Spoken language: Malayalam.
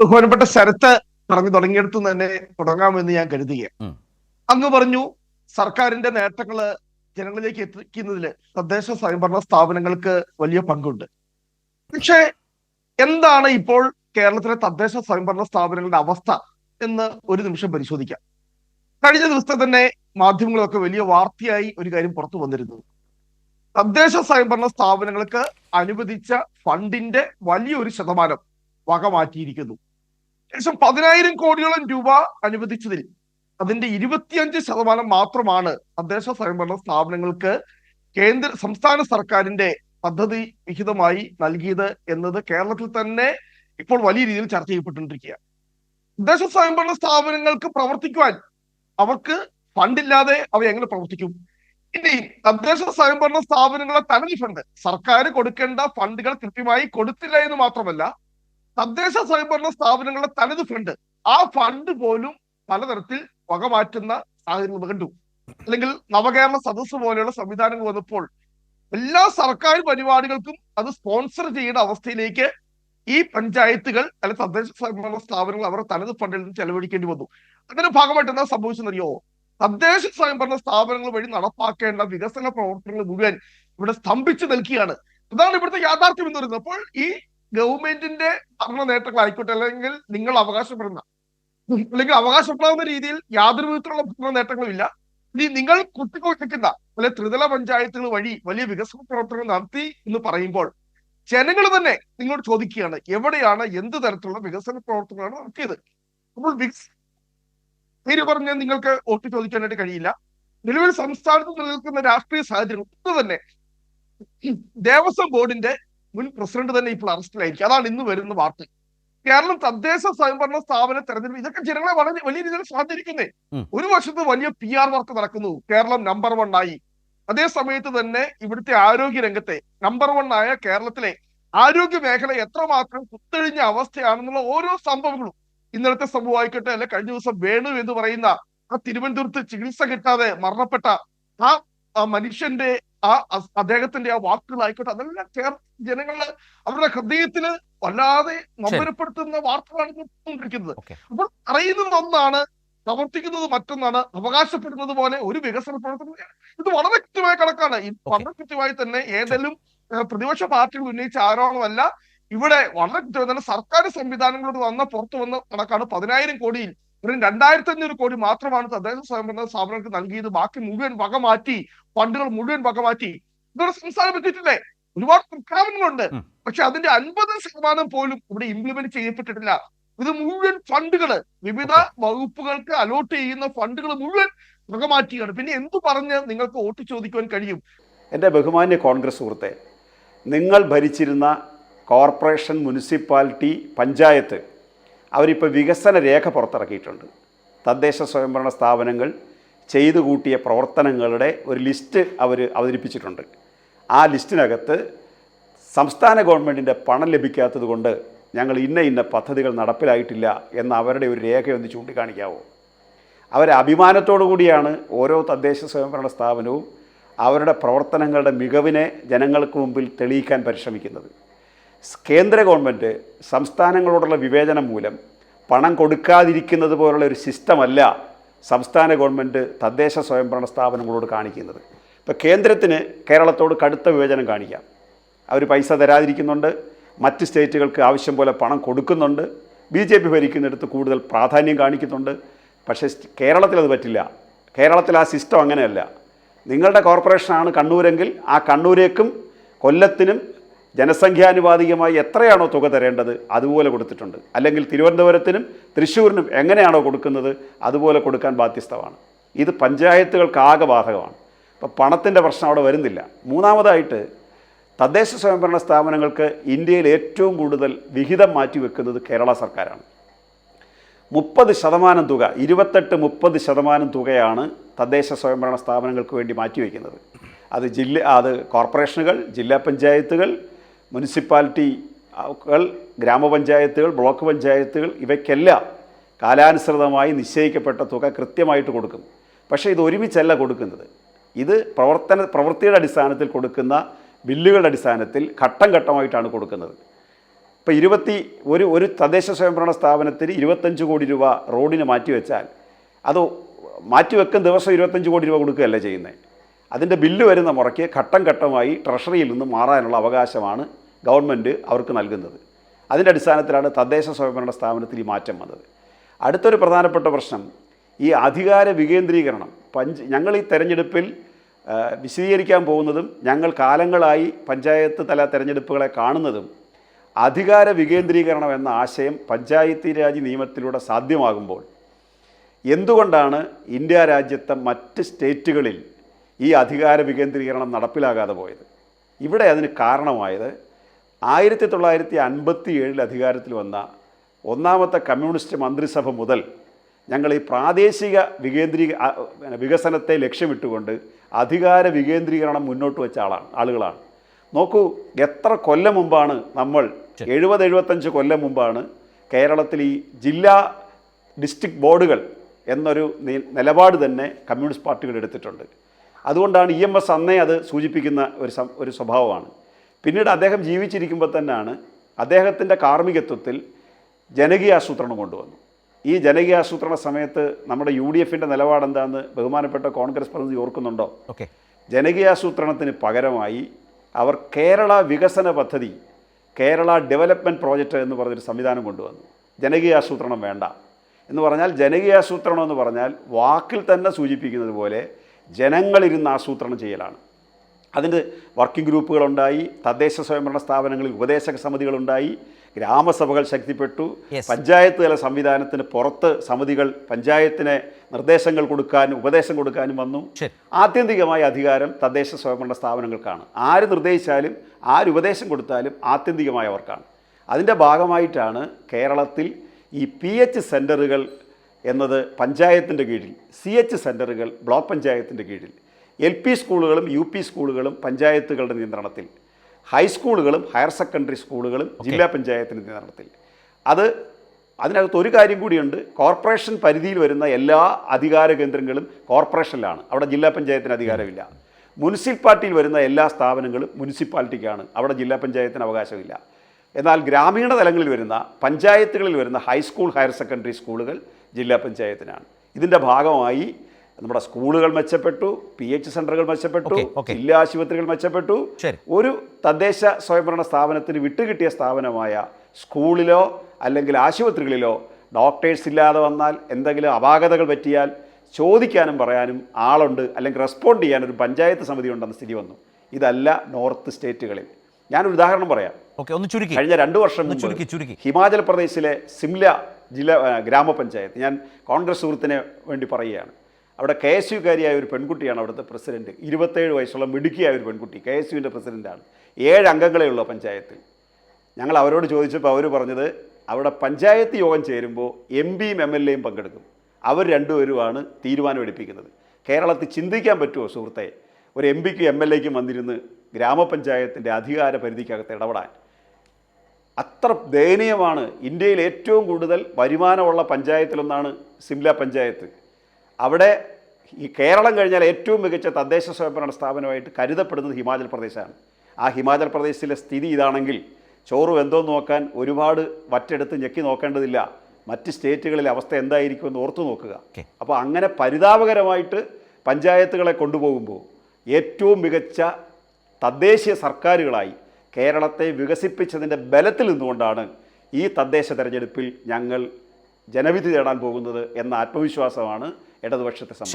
ബഹുമാനപ്പെട്ട ശരത്ത് പറഞ്ഞു തുടങ്ങിയെടുത്ത് തന്നെ തുടങ്ങാമെന്ന് ഞാൻ കരുതുകയാണ്. അങ്ങ് പറഞ്ഞു സർക്കാരിന്റെ നേട്ടങ്ങൾ ജനങ്ങളിലേക്ക് എത്തിക്കുന്നതിൽ തദ്ദേശ സ്വയംഭരണ സ്ഥാപനങ്ങൾക്ക് വലിയ പങ്കുണ്ട്. പക്ഷേ എന്താണ് ഇപ്പോൾ കേരളത്തിലെ തദ്ദേശ സ്വയംഭരണ സ്ഥാപനങ്ങളുടെ അവസ്ഥ എന്ന് ഒരു നിമിഷം പരിശോധിക്കാം. കഴിഞ്ഞ ദിവസത്തെ തന്നെ മാധ്യമങ്ങളൊക്കെ വലിയ വാർത്തയായി ഒരു കാര്യം പുറത്തു വന്നിരുന്നു. തദ്ദേശ സ്വയംഭരണ സ്ഥാപനങ്ങൾക്ക് അനുവദിച്ച ഫണ്ടിന്റെ വലിയൊരു ശതമാനം വക മാറ്റിയിരിക്കുന്നു ഏകദേശം പതിനായിരം കോടിയോളം രൂപ അനുവദിച്ചതിൽ അതിന്റെ ഇരുപത്തിയഞ്ച് ശതമാനം മാത്രമാണ് തദ്ദേശ സ്വയംഭരണ സ്ഥാപനങ്ങൾക്ക് കേന്ദ്ര സംസ്ഥാന സർക്കാരിന്റെ പദ്ധതി വിഹിതമായി നൽകിയത് എന്നത് കേരളത്തിൽ തന്നെ ഇപ്പോൾ വലിയ രീതിയിൽ ചർച്ച ചെയ്യപ്പെട്ടുകൊണ്ടിരിക്കുകയാണ്. തദ്ദേശ സ്വയംഭരണ സ്ഥാപനങ്ങൾക്ക് പ്രവർത്തിക്കുവാൻ അവർക്ക് ഫണ്ടില്ലാതെ അവ എങ്ങനെ പ്രവർത്തിക്കും? ഇനി തദ്ദേശ സ്വയംഭരണ സ്ഥാപനങ്ങളെ തനത് ഫണ്ട് സർക്കാർ കൊടുക്കേണ്ട ഫണ്ടുകൾ കൃത്യമായി കൊടുത്തില്ല എന്ന് മാത്രമല്ല തദ്ദേശ സ്വയംഭരണ സ്ഥാപനങ്ങളുടെ തനത് ഫണ്ട് ആ ഫണ്ട് പോലും പലതരത്തിൽ വകമാറ്റുന്ന സാഹചര്യങ്ങൾ കണ്ടു. അല്ലെങ്കിൽ നവകേരള സദസ്സ് പോലെയുള്ള സംവിധാനങ്ങൾ വന്നപ്പോൾ എല്ലാ സർക്കാർ പരിപാടികൾക്കും അത് സ്പോൺസർ ചെയ്യേണ്ട അവസ്ഥയിലേക്ക് ഈ പഞ്ചായത്തുകൾ അല്ലെങ്കിൽ തദ്ദേശ സ്വയംഭരണ സ്ഥാപനങ്ങൾ അവരുടെ തനത് ഫണ്ടിൽ നിന്ന് ചെലവഴിക്കേണ്ടി വന്നു. അതിന്റെ ഭാഗമായിട്ട് എന്താ സംഭവിച്ചെന്നറിയോ? തദ്ദേശ സ്വയംഭരണ സ്ഥാപനങ്ങൾ വഴി നടപ്പാക്കേണ്ട വികസന പ്രവർത്തനങ്ങൾ മുഴുവൻ ഇവിടെ സ്തംഭിച്ചു നിൽക്കുകയാണ്. അതാണ് ഇവിടുത്തെ യാഥാർത്ഥ്യം എന്ന് പറയുന്നത്. അപ്പോൾ ഈ ഗവൺമെന്റിന്റെ ഭരണ നേട്ടങ്ങളായിക്കോട്ടെ അല്ലെങ്കിൽ നിങ്ങൾ അവകാശപ്പെടുന്ന അല്ലെങ്കിൽ അവകാശപ്പെടാവുന്ന രീതിയിൽ യാതൊരു വിധത്തിലുള്ള ഭരണ നേട്ടങ്ങളും ഇല്ല ഇനി നിങ്ങൾ കുത്തിക്കൊണ്ടിരിക്കുന്ന അല്ലെ ത്രിതല പഞ്ചായത്തുകൾ വഴി വലിയ വികസന പ്രവർത്തനങ്ങൾ നടത്തി എന്ന് പറയുമ്പോൾ ജനങ്ങൾ തന്നെ നിങ്ങളോട് ചോദിക്കുകയാണ് എവിടെയാണ് എന്ത് തരത്തിലുള്ള വികസന പ്രവർത്തനങ്ങളാണ് നടത്തിയത്? അപ്പോൾ പേര് പറഞ്ഞാൽ നിങ്ങൾക്ക് വോട്ട് ചോദിക്കാനായിട്ട് കഴിയില്ല. നിലവിൽ സംസ്ഥാനത്ത് നിലനിൽക്കുന്ന രാഷ്ട്രീയ സാഹചര്യം ഒന്നും തന്നെ ദേവസ്വം ബോർഡിന്റെ മുൻ പ്രസിഡന്റ് തന്നെ ഇപ്പോൾ അറസ്റ്റിലായിരിക്കും. അതാണ് ഇന്ന് വരുന്ന വാർത്ത. കേരളം തദ്ദേശ സ്വയംഭരണ സ്ഥാപന തെരഞ്ഞെടുപ്പ് ഇതൊക്കെ ജനങ്ങളെ വളരെ വലിയ രീതിയിൽ സ്വാധീനിക്കുന്നേ. ഒരു വശത്ത് വലിയ പി ആർ വർക്ക് നടക്കുന്നു. കേരളം നമ്പർ വൺ ആയി. അതേ സമയത്ത് തന്നെ ഇവിടുത്തെ ആരോഗ്യ രംഗത്തെ നമ്പർ വൺ ആയ കേരളത്തിലെ ആരോഗ്യ മേഖല എത്രമാത്രം കുത്തഴിഞ്ഞ അവസ്ഥയാണെന്നുള്ള ഓരോ സംഭവങ്ങളും ഇന്നലത്തെ സംഭവം ആയിക്കോട്ടെ അല്ലെ കഴിഞ്ഞ ദിവസം വേണു എന്ന് പറയുന്ന ആ തിരുവനന്തപുരത്ത് ചികിത്സ കിട്ടാതെ മരണപ്പെട്ട ആ ആ മനുഷ്യന്റെ ആ അദ്ദേഹത്തിന്റെ ആ വാക്കുകളായിക്കോട്ടെ അതെല്ലാം ചേർത്ത് ജനങ്ങൾ അവരുടെ ഹൃദയത്തിന് വല്ലാതെ നമ്പരപ്പെടുത്തുന്ന വാർത്തകളാണ് കൊണ്ടിരിക്കുന്നത്. അപ്പോൾ അറിയുന്നത് ഒന്നാണ് പ്രവർത്തിക്കുന്നത് മറ്റൊന്നാണ് അവകാശപ്പെടുന്നത് പോലെ ഒരു വികസന പ്രവർത്തനം ഇത് വളരെ കൃത്യമായ കണക്കാണ്. ഈ വളരെ കൃത്യമായി തന്നെ ഏതെങ്കിലും പ്രതിപക്ഷ പാർട്ടികൾ ഉന്നയിച്ച ആരോപണമല്ല ഇവിടെ വളരെ കൃത്യമായി തന്നെ സർക്കാർ സംവിധാനങ്ങളോട് വന്ന പുറത്തു വന്ന കണക്കാണ് പതിനായിരം കോടിയിൽ. വെറും രണ്ടായിരത്തി അഞ്ഞൂറ് കോടി മാത്രമാണ് തദ്ദേശ സ്വയംഭരണ സ്ഥാപനങ്ങൾക്ക് നൽകിയത്. ബാക്കി മുഴുവൻ വക മാറ്റി ഫണ്ടുകൾ മുഴുവൻ വക മാറ്റി. ഇതോടെ സംസ്ഥാനം പറ്റിയിട്ടില്ലേ ഒരുപാട് പ്രഖ്യാപനങ്ങളുണ്ട്. പക്ഷെ അതിന്റെ അൻപത് ശതമാനം പോലും ഇവിടെ ഇംപ്ലിമെന്റ് ചെയ്യപ്പെട്ടിട്ടില്ല. ഇത് മുഴുവൻ ഫണ്ടുകൾ വിവിധ വകുപ്പുകൾക്ക് അലോട്ട് ചെയ്യുന്ന ഫണ്ടുകൾ മുഴുവൻ വക മാറ്റിയാണ്. പിന്നെ എന്തു പറഞ്ഞ് നിങ്ങൾക്ക് വോട്ട് ചോദിക്കുവാൻ കഴിയും? എന്റെ ബഹുമാന്യ കോൺഗ്രസ് സുഹൃത്തെ നിങ്ങൾ ഭരിച്ചിരുന്ന കോർപ്പറേഷൻ മുനിസിപ്പാലിറ്റി പഞ്ചായത്ത് അവരിപ്പോൾ വികസന രേഖ പുറത്തിറക്കിയിട്ടുണ്ട്. തദ്ദേശ സ്വയംഭരണ സ്ഥാപനങ്ങൾ ചെയ്തു കൂട്ടിയ പ്രവർത്തനങ്ങളുടെ ഒരു ലിസ്റ്റ് അവർ അവതരിപ്പിച്ചിട്ടുണ്ട്. ആ ലിസ്റ്റിനകത്ത് സംസ്ഥാന ഗവൺമെന്റിന്റെ പണം ലഭിക്കാത്തത് കൊണ്ട് ഞങ്ങൾ ഇന്ന ഇന്ന പദ്ധതികൾ നടപ്പിലായിട്ടില്ല എന്ന അവരുടെ ഒരു രേഖയൊന്ന് ചൂണ്ടിക്കാണിക്കാവോ? അവർ അഭിമാനത്തോടു കൂടിയാണ് ഓരോ തദ്ദേശ സ്വയംഭരണ സ്ഥാപനവും അവരുടെ പ്രവർത്തനങ്ങളുടെ മികവിനെ ജനങ്ങൾക്ക് മുമ്പിൽ തെളിയിക്കാൻ പരിശ്രമിക്കുന്നത്. കേന്ദ്ര ഗവൺമെന്റ് സംസ്ഥാനങ്ങളോടുള്ള വിവേചനം മൂലം പണം കൊടുക്കാതിരിക്കുന്നത് പോലുള്ള ഒരു സിസ്റ്റമല്ല സംസ്ഥാന ഗവൺമെന്റ് തദ്ദേശ സ്വയംഭരണ സ്ഥാപനങ്ങളോട് കാണിക്കുന്നത്. ഇപ്പോൾ കേന്ദ്രത്തിന് കേരളത്തോട് കടുത്ത വിവേചനം കാണിക്കാം. അവർ പൈസ തരാതിരിക്കുന്നുണ്ട് മറ്റ് സ്റ്റേറ്റുകൾക്ക് ആവശ്യം പോലെ പണം കൊടുക്കുന്നുണ്ട് ബി ജെ പി ഭരിക്കുന്നിടത്ത് കൂടുതൽ പ്രാധാന്യം കാണിക്കുന്നുണ്ട്. പക്ഷേ കേരളത്തിൽ അത് പറ്റില്ല. കേരളത്തിൽ ആ സിസ്റ്റം അങ്ങനെയല്ല. നിങ്ങളുടെ കോർപ്പറേഷനാണ് കണ്ണൂരെങ്കിൽ ആ കണ്ണൂരേക്കും കൊല്ലത്തിനും ജനസംഖ്യാനുപാതികമായി എത്രയാണോ തുക തരേണ്ടത് അതുപോലെ കൊടുത്തിട്ടുണ്ട്. അല്ലെങ്കിൽ തിരുവനന്തപുരത്തിനും തൃശ്ശൂരിനും എങ്ങനെയാണോ കൊടുക്കുന്നത് അതുപോലെ കൊടുക്കാൻ ബാധ്യസ്ഥമാണ്. ഇത് പഞ്ചായത്തുകൾക്ക് ആകെ ബാധകമാണ്. അപ്പോൾ പണത്തിന്റെ പ്രശ്നം അവിടെ വരുന്നില്ല. മൂന്നാമതായിട്ട് തദ്ദേശ സ്വയംഭരണ സ്ഥാപനങ്ങൾക്ക് ഇന്ത്യയിൽ ഏറ്റവും കൂടുതൽ വിഹിതം മാറ്റിവെക്കുന്നത് കേരള സർക്കാരാണ്. മുപ്പത് ശതമാനം തുക ഇരുപത്തെട്ട് മുപ്പത് ശതമാനം തുകയാണ് തദ്ദേശ സ്വയംഭരണ സ്ഥാപനങ്ങൾക്ക് വേണ്ടി മാറ്റിവെക്കുന്നത്. അത് ജില്ല അത് കോർപ്പറേഷനുകൾ ജില്ലാ പഞ്ചായത്തുകൾ മുനിസിപ്പാലിറ്റികൾ ഗ്രാമപഞ്ചായത്തുകൾ ബ്ലോക്ക് പഞ്ചായത്തുകൾ ഇവയ്ക്കെല്ലാം കാലാനുസൃതമായി നിശ്ചയിക്കപ്പെട്ട തുക കൃത്യമായിട്ട് കൊടുക്കും. പക്ഷേ ഇത് ഒരുമിച്ചല്ല കൊടുക്കുന്നത്. ഇത് പ്രവർത്തന പ്രവൃത്തിയുടെ അടിസ്ഥാനത്തിൽ കൊടുക്കുന്ന ബില്ലുകളുടെ അടിസ്ഥാനത്തിൽ ഘട്ടം ഘട്ടമായിട്ടാണ് കൊടുക്കുന്നത്. ഇപ്പോൾ ഇരുപത്തി ഒരു ഒരു തദ്ദേശ സ്വയംഭരണ സ്ഥാപനത്തിന് ഇരുപത്തഞ്ച് കോടി രൂപ റോഡിന് മാറ്റിവെച്ചാൽ അത് മാറ്റിവെക്കുന്ന ദിവസം ഇരുപത്തഞ്ച് കോടി രൂപ കൊടുക്കുകയല്ല ചെയ്യുന്നത്. അതിന്റെ ബില്ല് വരുന്ന മുറയ്ക്ക് ഘട്ടം ഘട്ടമായി ട്രഷറിയിൽ നിന്ന് മാറാനുള്ള അവകാശമാണ് ഗവൺമെന്റ് അവർക്ക് നൽകുന്നത്. അതിന്റെ അടിസ്ഥാനത്തിലാണ് തദ്ദേശ സ്വയംഭരണ സ്ഥാപനത്തിൽ ഈ മാറ്റം വന്നത്. അടുത്തൊരു പ്രധാനപ്പെട്ട പ്രശ്നം ഈ അധികാര വികേന്ദ്രീകരണം. പഞ്ച് ഞങ്ങൾ ഈ തെരഞ്ഞെടുപ്പിൽ വിശദീകരിക്കാൻ പോകുന്നതും ഞങ്ങൾ കാലങ്ങളായി പഞ്ചായത്ത് തല തെരഞ്ഞെടുപ്പുകളെ കാണുന്നതും അധികാര വികേന്ദ്രീകരണം എന്ന ആശയം പഞ്ചായത്തി രാജ് നിയമത്തിലൂടെ സാധ്യമാകുമ്പോൾ എന്തുകൊണ്ടാണ് ഇന്ത്യ രാജ്യത്തെ മറ്റ് സ്റ്റേറ്റുകളിൽ ഈ അധികാര വികേന്ദ്രീകരണം നടപ്പിലാകാതെ പോയത്? ഇവിടെ അതിന് കാരണമായത് ആയിരത്തി തൊള്ളായിരത്തി അൻപത്തി ഏഴിൽ അധികാരത്തിൽ വന്ന ഒന്നാമത്തെ കമ്മ്യൂണിസ്റ്റ് മന്ത്രിസഭ മുതൽ ഞങ്ങൾ ഈ പ്രാദേശിക വികേന്ദ്രീ വികസനത്തെ ലക്ഷ്യമിട്ടുകൊണ്ട് അധികാര വികേന്ദ്രീകരണം മുന്നോട്ട് വെച്ച ആളാണ് ആളുകളാണ്. നോക്കൂ എത്ര കൊല്ലം മുമ്പാണ് നമ്മൾ എഴുപത് എഴുപത്തഞ്ച് കൊല്ലം മുമ്പാണ് കേരളത്തിൽ ഈ ജില്ലാ ഡിസ്ട്രിക്ട് ബോർഡുകൾ എന്നൊരു നിലപാട് തന്നെ കമ്മ്യൂണിസ്റ്റ് പാർട്ടികൾ എടുത്തിട്ടുണ്ട്. അതുകൊണ്ടാണ് ഇ എം എസ് അന്നേ അത് സൂചിപ്പിക്കുന്ന ഒരു ഒരു സ്വഭാവമാണ്. പിന്നീട് അദ്ദേഹം ജീവിച്ചിരിക്കുമ്പോൾ തന്നെയാണ് അദ്ദേഹത്തിന്റെ കാർമ്മികത്വത്തിൽ ജനകീയ ആസൂത്രണം കൊണ്ടുവന്നു. ഈ ജനകീയ ആസൂത്രണ സമയത്ത് നമ്മുടെ യു ഡി എഫിന്റെ നിലപാട് എന്താണെന്ന് ബഹുമാനപ്പെട്ട കോൺഗ്രസ് പ്രതിനിധി ഓർക്കുന്നുണ്ടോ? ഓക്കെ. ജനകീയാസൂത്രണത്തിന് പകരമായി അവർ കേരള വികസന പദ്ധതി കേരള ഡെവലപ്മെന്റ് പ്രോജക്റ്റ് എന്ന് പറഞ്ഞൊരു സംവിധാനം കൊണ്ടുവന്നു. ജനകീയാസൂത്രണം വേണ്ട എന്ന് പറഞ്ഞാൽ ജനകീയാസൂത്രണം എന്ന് പറഞ്ഞാൽ വാക്കിൽ തന്നെ സൂചിപ്പിക്കുന്നത് പോലെ ജനങ്ങളിരുന്ന് ആസൂത്രണം ചെയ്യലാണ്. അതിന് വർക്കിംഗ് ഗ്രൂപ്പുകളുണ്ടായി തദ്ദേശ സ്വയംഭരണ സ്ഥാപനങ്ങളിൽ ഉപദേശക സമിതികളുണ്ടായി ഗ്രാമസഭകൾ ശക്തിപ്പെട്ടു പഞ്ചായത്ത് തല സംവിധാനത്തിന് പുറത്ത് സമിതികൾ പഞ്ചായത്തിന് നിർദ്ദേശങ്ങൾ കൊടുക്കാനും ഉപദേശം കൊടുക്കാനും വന്നു. ആത്യന്തികമായ അധികാരം തദ്ദേശ സ്വയംഭരണ സ്ഥാപനങ്ങൾക്കാണ്. ആര് നിർദ്ദേശിച്ചാലും ആര് ഉപദേശം കൊടുത്താലും ആത്യന്തികമായ അവർക്കാണ് അതിന്റെ ഭാഗമായിട്ടാണ് കേരളത്തിൽ ഈ പി എച്ച് സെന്ററുകൾ എന്നത് പഞ്ചായത്തിന്റെ കീഴിൽ സി എച്ച് സെന്ററുകൾ ബ്ലോക്ക് പഞ്ചായത്തിന്റെ കീഴിൽ. എൽ പി സ്കൂളുകളും യു പി സ്കൂളുകളും പഞ്ചായത്തുകളുടെ നിയന്ത്രണത്തിൽ. ഹൈസ്കൂളുകളും ഹയർ സെക്കൻഡറി സ്കൂളുകളും ജില്ലാ പഞ്ചായത്തിന്റെ നിയന്ത്രണത്തിൽ. അത് അതിനകത്ത് ഒരു കാര്യം കൂടിയുണ്ട്. കോർപ്പറേഷൻ പരിധിയിൽ വരുന്ന എല്ലാ അധികാര കേന്ദ്രങ്ങളും കോർപ്പറേഷനിലാണ്. അവിടെ ജില്ലാ പഞ്ചായത്തിന് അധികാരമില്ല. മുനിസിപ്പാലിറ്റിയിൽ വരുന്ന എല്ലാ സ്ഥാപനങ്ങളും മുനിസിപ്പാലിറ്റിക്കാണ്. അവിടെ ജില്ലാ പഞ്ചായത്തിന് അവകാശമില്ല. എന്നാൽ ഗ്രാമീണ തലങ്ങളിൽ വരുന്ന പഞ്ചായത്തുകളിൽ വരുന്ന ഹൈസ്കൂൾ ഹയർ സെക്കൻഡറി സ്കൂളുകൾ ജില്ലാ പഞ്ചായത്തിനാണ്. ഇതിന്റെ ഭാഗമായി നമ്മുടെ സ്കൂളുകൾ മെച്ചപ്പെട്ടു പി എച്ച് സെന്ററുകൾ മെച്ചപ്പെട്ടു. ജില്ലാ ആശുപത്രികൾ മെച്ചപ്പെട്ടു. ഒരു തദ്ദേശ സ്വയംഭരണ സ്ഥാപനത്തിന് വിട്ടുകിട്ടിയ സ്ഥാപനമായ സ്കൂളിലോ അല്ലെങ്കിൽ ആശുപത്രികളിലോ ഡോക്ടേഴ്സ് ഇല്ലാതെ വന്നാൽ എന്തെങ്കിലും അപാകതകൾ പറ്റിയാൽ ചോദിക്കാനും പറയാനും ആളുണ്ട് അല്ലെങ്കിൽ റെസ്പോണ്ട് ചെയ്യാൻ ഒരു പഞ്ചായത്ത് സമിതി ഉണ്ടെന്ന സ്ഥിതി വന്നു. ഇതല്ല നോർത്ത് സ്റ്റേറ്റുകളിൽ. ഞാനൊരു ഉദാഹരണം പറയാം. ഓക്കെ ഒന്ന് ചുരുക്കി. കഴിഞ്ഞ രണ്ട് വർഷം ചുരുക്കി, ചുരുക്കി. ഹിമാചൽ പ്രദേശിലെ സിംല ജില്ല ഗ്രാമപഞ്ചായത്ത്. ഞാൻ കോൺഗ്രസ് സുഹൃത്തിനെ വേണ്ടി പറയുകയാണ്. അവിടെ കെ എസ് യുക്കാരിയായ ഒരു പെൺകുട്ടിയാണ് അവിടുത്തെ പ്രസിഡന്റ്. ഇരുപത്തേഴ് വയസ്സുള്ള മിടുക്കിയായ ഒരു പെൺകുട്ടി കെ എസ് യുവിന്റെ പ്രസിഡന്റാണ്. ഏഴ് അംഗങ്ങളെ ഉള്ള പഞ്ചായത്തിൽ. ഞങ്ങൾ അവരോട് ചോദിച്ചപ്പോൾ അവർ പറഞ്ഞത് അവിടെ പഞ്ചായത്ത് യോഗം ചേരുമ്പോൾ എം പിയും എം എൽ എയും പങ്കെടുക്കും. അവർ രണ്ടുപേരുമാണ് തീരുമാനമെടുപ്പിക്കുന്നത്. കേരളത്തിൽ ചിന്തിക്കാൻ പറ്റുമോ സുഹൃത്തെ? ഒരു എം പിക്കും എം എൽ എക്കും വന്നിരുന്ന് ഗ്രാമപഞ്ചായത്തിന്റെ അധികാര പരിധിക്കകത്ത് ഇടപെടാൻ. അത്ര ദയനീയമാണ്. ഇന്ത്യയിൽ ഏറ്റവും കൂടുതൽ വരുമാനമുള്ള പഞ്ചായത്തിലൊന്നാണ് സിംല പഞ്ചായത്ത്. അവിടെ ഈ കേരളം കഴിഞ്ഞാൽ ഏറ്റവും മികച്ച തദ്ദേശ സ്വയംഭരണ സ്ഥാപനമായിട്ട് കരുതപ്പെടുന്നത് ഹിമാചൽ പ്രദേശാണ്. ആ ഹിമാചൽ പ്രദേശിലെ സ്ഥിതി ഇതാണെങ്കിൽ ചോറ് എന്തോ നോക്കാൻ ഒരുപാട് വറ്റെടുത്ത് ഞെക്കി നോക്കേണ്ടതില്ല. മറ്റ് സ്റ്റേറ്റുകളിലെ അവസ്ഥ എന്തായിരിക്കും എന്ന് ഓർത്തു നോക്കുക. അപ്പോൾ അങ്ങനെ പരിതാപകരമായിട്ട് പഞ്ചായത്തുകളെ കൊണ്ടുപോകുമ്പോൾ ഏറ്റവും മികച്ച തദ്ദേശീയ സർക്കാരുകളായി കേരളത്തെ വികസിപ്പിച്ചതിന്റെ ബലത്തിൽ നിന്നുകൊണ്ടാണ് ഈ തദ്ദേശ തെരഞ്ഞെടുപ്പിൽ ഞങ്ങൾ ജനവിധി തേടാൻ പോകുന്നത് എന്ന ആത്മവിശ്വാസമാണ് ഇടതുപക്ഷത്തെ ശരി.